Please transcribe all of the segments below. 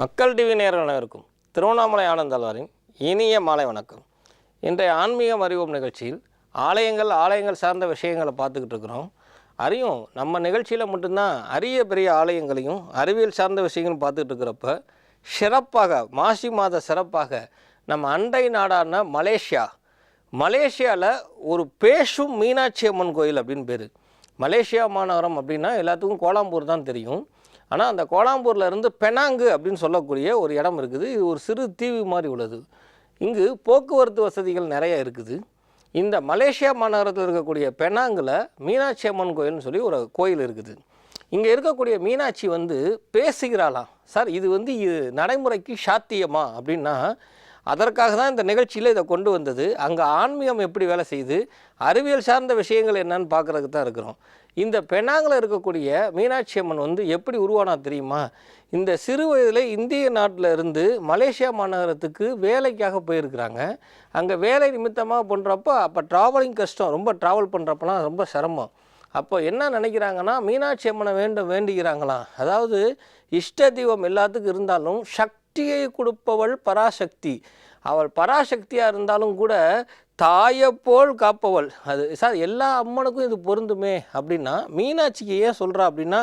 மக்கள் டிவி நேரர்களுக்கும் திருவண்ணாமலை ஆனந்தாழ்வாரின் இனிய மாலை வணக்கம். இன்றைய ஆன்மீகம் அறிவோம் நிகழ்ச்சியில் ஆலயங்கள் ஆலயங்கள் சார்ந்த விஷயங்களை பார்த்துக்கிட்டு இருக்கிறோம். அறியும் நம்ம நிகழ்ச்சியில் மட்டும்தான் அரிய பெரிய ஆலயங்களையும் அறிவியல் சார்ந்த விஷயங்களும் பார்த்துக்கிட்டு இருக்கிறப்ப சிறப்பாக மாசி மாத சிறப்பாக நம்ம அண்டை நாடான மலேசியா மலேசியாவில் ஒரு பேசும் மீனாட்சி அம்மன் கோயில் அப்படின்னு பேர். மலேசியா மாநகரம் அப்படின்னா எல்லாத்துக்கும் கோலாம்பூர் தான் தெரியும். ஆனால் அந்த கோலாம்பூர்ல இருந்து பெனாங்கு அப்படின்னு சொல்லக்கூடிய ஒரு இடம் இருக்குது. இது ஒரு சிறு தீவு மாதிரி உள்ளது. இங்கு போக்குவரத்து வசதிகள் நிறைய இருக்குது. இந்த மலேசியா மாநகரத்தில் இருக்கக்கூடிய பெனாங்கில் மீனாட்சி அம்மன் கோயில்னு சொல்லி ஒரு கோயில் இருக்குது. இங்கே இருக்கக்கூடிய மீனாட்சி வந்து பேசுகிறாளாம். சார் இது வந்து இது நடைமுறைக்கு சாத்தியமா அப்படின்னா அதற்காக தான் இந்த நிகழ்ச்சியில் இதை கொண்டு வந்தது. அங்கே ஆன்மீகம் எப்படி வேலை செய்யுது? அறிவியல் சார்ந்த விஷயங்கள் என்னன்னு பார்க்குறதுக்கு தான் இருக்கிறோம். இந்த பெனாங்கில் இருக்கக்கூடிய மீனாட்சி அம்மன் வந்து எப்படி உருவானா தெரியுமா? இந்த சிறு வயதில் இந்திய நாட்டில் இருந்து மலேசியா மாநகரத்துக்கு வேலைக்காக போயிருக்கிறாங்க. அங்கே வேலை நிமித்தமாக பண்ணுறப்போ அப்போ ட்ராவலிங் கஷ்டம். ரொம்ப ட்ராவல் பண்ணுறப்பலாம் ரொம்ப சிரமம். அப்போ என்ன நினைக்கிறாங்கன்னா மீனாட்சி அம்மனை வேண்டும் வேண்டுகிறாங்களாம். அதாவது இஷ்ட தெய்வம் எல்லாத்துக்கும் இருந்தாலும் சக்தியை கொடுப்பவள் பராசக்தி. அவள் பராசக்தியாக இருந்தாலும் கூட தாயைப் போல் காப்பவள். அது சார் எல்லா அம்மனுக்கும் இது பொருந்துமே அப்படின்னா மீனாட்சிக்கு ஏன் சொல்கிறா அப்படின்னா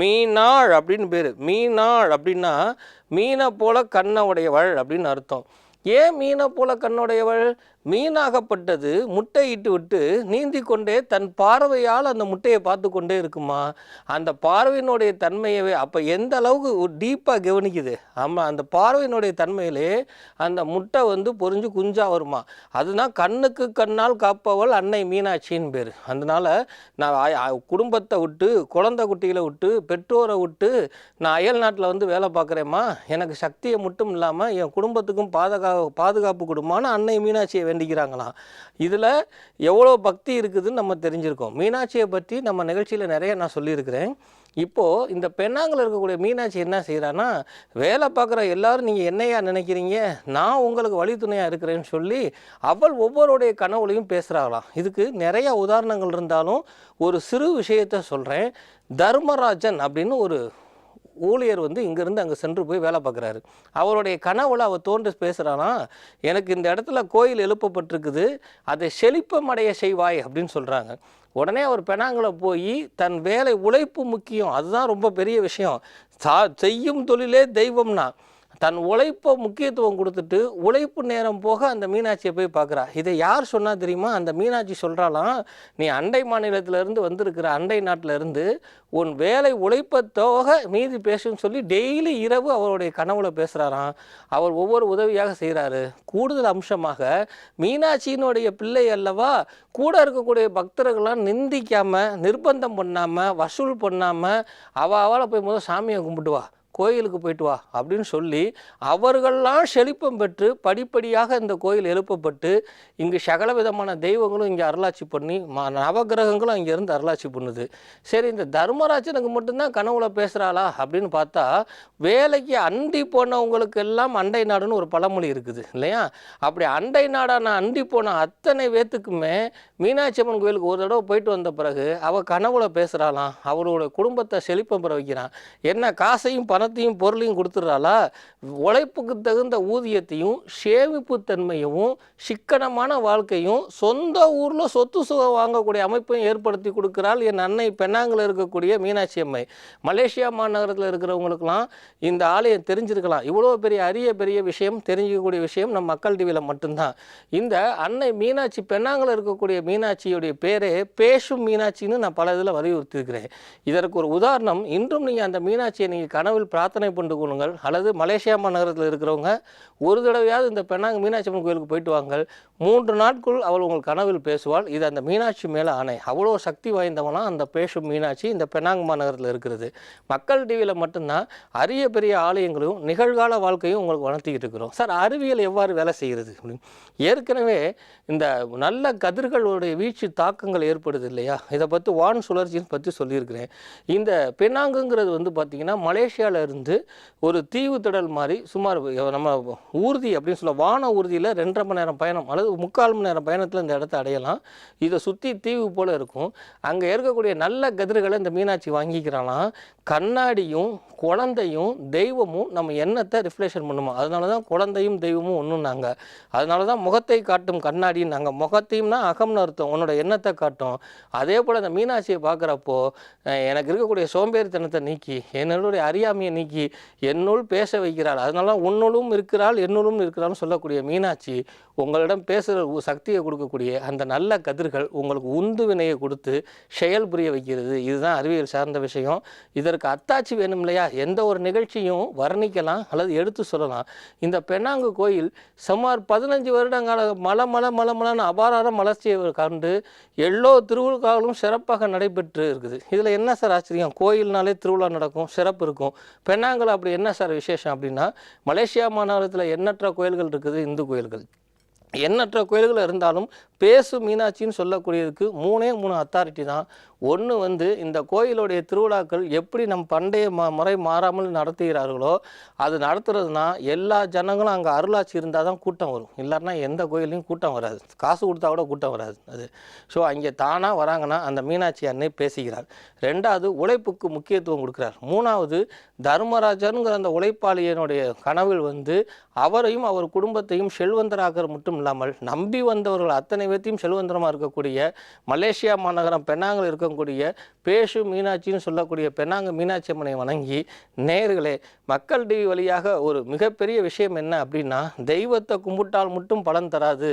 மீனாள் அப்படின்னு பேர். மீனாள் அப்படின்னா மீனை போல கண்ணை உடையவள் அப்படின்னு அர்த்தம். ஏன் மீனை போல கண்ணுடையவள் மீனாகப்பட்டது முட்டையிட்டு விட்டு நீந்தி கொண்டே தன் பார்வையால் அந்த முட்டையை பார்த்து கொண்டே இருக்குமா? அந்த பார்வையினுடைய தன்மையவே அப்போ எந்த அளவுக்கு டீப்பாக கவனிக்குது? ஆமாம் அந்த பார்வையினுடைய தன்மையிலே அந்த முட்டை வந்து பொறிஞ்சு குஞ்சாக வருமா? அதுதான் கண்ணுக்கு கண்ணால் காப்பவள் அன்னை மீனாட்சின்னு பேர். அதனால் நான் குடும்பத்தை விட்டு குழந்தை குட்டிகளை விட்டு பெற்றோரை விட்டு நான் அயல் நாட்டில் வந்து வேலை பார்க்குறேம்மா. எனக்கு சக்தியை மட்டும் இல்லாமல் என் குடும்பத்துக்கும் பாதுகா பாதுகாப்பு கொடுமான்னு அன்னை மீனாட்சியை வேண்டிக்கிறாங்களாம் இதில் எவ்வளோ பக்தி இருக்குதுன்னு நம்ம தெரிஞ்சிருக்கோம். மீனாட்சியை பற்றி நம்ம நிகழ்ச்சியில் நிறைய நான் சொல்லியிருக்கிறேன். இப்போது இந்த பெண்ணாங்கில் இருக்கக்கூடிய மீனாட்சி என்ன செய்கிறான்னா வேலை பார்க்குற எல்லாரும் நீங்கள் என்னையா நினைக்கிறீங்க? நான் உங்களுக்கு வழித்துணையாக இருக்கிறேன்னு சொல்லி அவள் ஒவ்வொருடைய கனவுலையும் பேசுகிறாங்களாம் இதுக்கு நிறைய உதாரணங்கள் இருந்தாலும் ஒரு சிறு விஷயத்தை சொல்கிறேன் தர்மராஜன் அப்படின்னு ஒரு ஊழியர் வந்து இங்கேருந்து அங்கே சென்று போய் வேலை பார்க்குறாரு. அவருடைய கனவுல அவர் தோன்று பேசுகிறானா எனக்கு இந்த இடத்துல கோயில் எழுப்பப்பட்டிருக்குது அதை செழிப்பமடைய செய்வாய் அப்படின்னு சொல்கிறாங்க உடனே அவர் பெனாங்கில் போய் தன் வேலை உழைப்பு முக்கியம் அதுதான் ரொம்ப பெரிய விஷயம். சா செய்யும் தொழிலே தெய்வம்னா. தன் உழைப்பை முக்கியத்துவம் கொடுத்துட்டு உழைப்பு நேரம் போக அந்த மீனாட்சியை போய் பார்க்குறா. இதை யார் சொன்னால் தெரியுமா? அந்த மீனாட்சி சொல்கிறாலாம் நீ அண்டை மாநிலத்திலேருந்து வந்திருக்கிற அண்டை நாட்டிலேருந்து உன் வேலை உழைப்பத்தோக மீதி பேசுன்னு சொல்லி டெய்லி இரவு அவருடைய கனவுல பேசுகிறாராம் அவர் ஒவ்வொரு உதவியாக செய்கிறாரு கூடுதல் அம்சமாக மீனாட்சியினுடைய பிள்ளை அல்லவா கூட இருக்கக்கூடிய பக்தர்கள்லாம் நிந்திக்காமல் நிர்பந்தம் பண்ணாமல் வசூல் பண்ணாமல் அவள் அவளை போய் முதல் சாமியை கும்பிட்டு வா. கோயிலுக்கு போயிட்டு வா அப்படின்னு சொல்லி அவர்கள்லாம் செழிப்பம் பெற்று படிப்படியாக இந்த கோயில் எழுப்பப்பட்டு இங்கு சகல விதமான தெய்வங்களும் இங்கே அருளாட்சி பண்ணி ம நவகிரகங்களும் இங்கேருந்து அருளாட்சி பண்ணுது. சரி இந்த தர்மராஜனுக்கு மட்டும்தான் கனவுல பேசுகிறாளா அப்படின்னு பார்த்தா வேலைக்கு அண்டி போனவங்களுக்கு எல்லாம் அண்டை நாடுன்னு ஒரு பழமொழி இருக்குது இல்லையா? அப்படி அண்டை நாடான அண்டி போன அத்தனை பேத்துக்குமே மீனாட்சி அம்மன் கோயிலுக்கு ஒரு தடவை போயிட்டு வந்த பிறகு அவள் கனவுல பேசுகிறாளாம் அவரோட குடும்பத்தை செழிப்பம் பெற வைக்கிறான். என்ன காசையும் பணத்தையும் பொருளையும் கொடுத்துட்றாளா? உழைப்புக்கு தகுந்த ஊதியத்தையும் சேமிப்பு தன்மையும் சிக்கனமான வாழ்க்கையும் சொந்த ஊரில் சொத்து சுகம் வாங்கக்கூடிய அமைப்பையும் ஏற்படுத்தி கொடுக்கிறாள் என் அன்னை பெண்ணாங்கில் இருக்கக்கூடிய மீனாட்சி அம்மை. மலேசியா மாநகரத்தில் இருக்கிறவங்களுக்கெல்லாம் இந்த ஆலயம் தெரிஞ்சிருக்கலாம். இவ்வளோ பெரிய அரிய பெரிய விஷயம் தெரிஞ்சிக்கக்கூடிய விஷயம் நம்ம மக்கள் டிவியில் மட்டும்தான். இந்த அன்னை மீனாட்சி பெண்ணாங்கில் இருக்கக்கூடிய மீனாட்சியுடைய பேரே பேசும் மீனாட்சின்னு நான் பல இதில் வலியுறுத்தியிருக்கிறேன். இதற்கு ஒரு உதாரணம் இன்றும் நீங்கள் அந்த மீனாட்சியை நீங்கள் கனவில் பிரார்த்தனை பண்ணி கொள்ளுங்கள். அல்லது மலேசியா மாநகரத்தில் இருக்கிறவங்க ஒரு தடவையாவது இந்த பெண்ணாங்க மீனாட்சி அம்மன் கோயிலுக்கு போயிட்டு வாங்கள். மூன்று நாட்கள் அவள் உங்கள் கனவில் பேசுவாள். இது அந்த மீனாட்சி மேலே ஆணை. அவ்வளோ சக்தி வாய்ந்தவனா அந்த பேசும் மீனாட்சி இந்த பெண்ணாங்க மாநகரத்தில் இருக்கிறது. மக்கள் டிவியில் மட்டும்தான் அரிய பெரிய ஆலயங்களும் நிகழ்கால வாழ்க்கையும் உங்களுக்கு வளர்த்திக்கிட்டு இருக்கிறோம். சார் அறிவியல் எவ்வாறு வேலை செய்கிறது? ஏற்கனவே இந்த நல்ல கதிர்களுடைய வீழ்ச்சி தாக்கங்கள் ஏற்படுது இல்லையா? இதை பற்றி வான் சுழற்சின்னு பற்றி சொல்லியிருக்கிறேன். இந்த பெண்ணாங்குங்கிறது வந்து பார்த்திங்கன்னா மலேசியாவில் இருந்து ஒரு தீவு திடல் மாதிரி சுமார் நம்ம ஊர்தி அப்படின்னு சொல்ல வான ஊர்தியில் ரெண்டரை மணி நேரம் பயணம் அல்லது முக்கால் மணி நேரம் பயணத்தில் இந்த இடத்த அடையலாம். இதை சுற்றி தீவு போல் இருக்கும். அங்கே இருக்கக்கூடிய நல்ல கதிர்களை இந்த மீனாட்சி வாங்கிக்கிறாலாம் கண்ணாடியும் குழந்தையும் தெய்வமும் நம்ம எண்ணத்தை ரிஃப்ளெக்ஷன் பண்ணுமா? அதனால தான் குழந்தையும் தெய்வமும் ஒன்றுனாங்க அதனால தான் முகத்தை காட்டும் கண்ணாடின்னாங்க முகத்தையும்னா அகம்னு அர்த்தம். உன்னோட எண்ணத்தை காட்டும். அதே போல் அந்த மீனாட்சியை பார்க்குறப்போ எனக்கு இருக்கக்கூடிய சோம்பேறித்தனத்தை நீக்கி என்னுடைய அறியாமையை இன்னைக்கு என்னுள் பேச வைக்கிறாள். அதனால உன்னுளும் இருக்கிறாள் என்னுளும் இருக்கிறாள்னு சொல்லக்கூடிய மீனாட்சி உங்களிடம் பேசுகிற உ- சக்தியை கொடுக்கக்கூடிய அந்த நல்ல கதிர்கள் உங்களுக்கு உந்து வினையை கொடுத்து செயல் புரிய வைக்கிறது. இதுதான் அறிவியல் சார்ந்த விஷயம். இதற்கு அத்தாட்சி வேணும் இல்லையா? எந்த ஒரு நிகழ்ச்சியும் வர்ணிக்கலாம் அல்லது எடுத்து சொல்லலாம். இந்த பெண்ணாங்கு கோயில் சுமார் பதினஞ்சு வருடங்கால மல மல மலை மலைன்னு அபாரார மலர்ச்சியை கண்டு எல்லோ திருவிழாக்களும் சிறப்பாக நடைபெற்று இருக்குது. இதில் என்ன சார் ஆச்சரியம்? கோயில்னாலே திருவிழா நடக்கும் சிறப்பு இருக்கும். பெண்ணாங்கல் அப்படி என்ன சார் விசேஷம் அப்படின்னா மலேசியா மாநிலத்தில் எண்ணற்ற கோயில்கள் இருக்குது இந்து கோயில்கள். எண்ணற்ற கோயில்கள் இருந்தாலும் பேசு மீனாட்சின்னு சொல்லக்கூடியதுக்கு மூணே மூணு அத்தாரிட்டி தான். ஒன்று வந்து இந்த கோயிலுடைய திருவிழாக்கள் எப்படி நம் பண்டைய ம முறை மாறாமல் நடத்துகிறார்களோ அது நடத்துறதுனா எல்லா ஜனங்களும் அங்கே அருளாட்சி இருந்தால் தான் கூட்டம் வரும். இல்லைன்னா எந்த கோயிலையும் கூட்டம் வராது. காசு கொடுத்தா கூட கூட்டம் வராது. அது ஸோ அங்கே தானாக வராங்கன்னா அந்த மீனாட்சி அன்னை பேசுகிறார். ரெண்டாவது உழைப்புக்கு முக்கியத்துவம் கொடுக்குறார். மூணாவது தர்மராஜனுங்கிற அந்த உழைப்பாளியனுடைய கனவில் வந்து அவரையும் அவர் குடும்பத்தையும் செல்வந்தராக்கிற மட்டும் இல்லாமல் நம்பி வந்தவர்கள் அத்தனை பேர்த்தையும் செல்வந்தரமாக இருக்கக்கூடிய மலேசியா மாநகரம் பெண்ணாங்கில் இருக்கக்கூடிய பேஷு மீனாட்சின்னு சொல்லக்கூடிய பெண்ணாங்க மீனாட்சி அம்மனை வணங்கி நேர்களே மக்கள் டிவி வழியாக ஒரு மிகப்பெரிய விஷயம் என்ன அப்படின்னா தெய்வத்தை கும்பிட்டால் மட்டும் பலன் தராது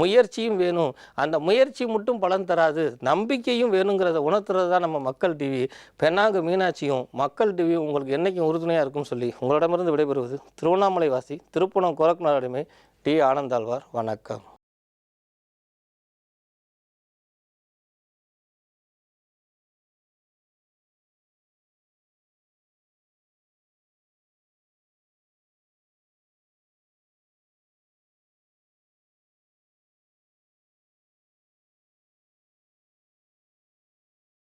முயற்சியும் வேணும். அந்த முயற்சி மட்டும் பலன் தராது நம்பிக்கையும் வேணுங்கிறத உணர்த்துறது தான் நம்ம மக்கள் டிவி. பெண்ணாங்க மீனாட்சியும் மக்கள் டிவி உங்களுக்கு என்னைக்கும் உறுதுணையாக இருக்கும்னு சொல்லி உங்களிடமிருந்து விடைபெறுவது திருவண்ணாமலை வாசி திருப்புணம் அடிமை டி. ஆனந்தாழ்வார். வணக்கம்.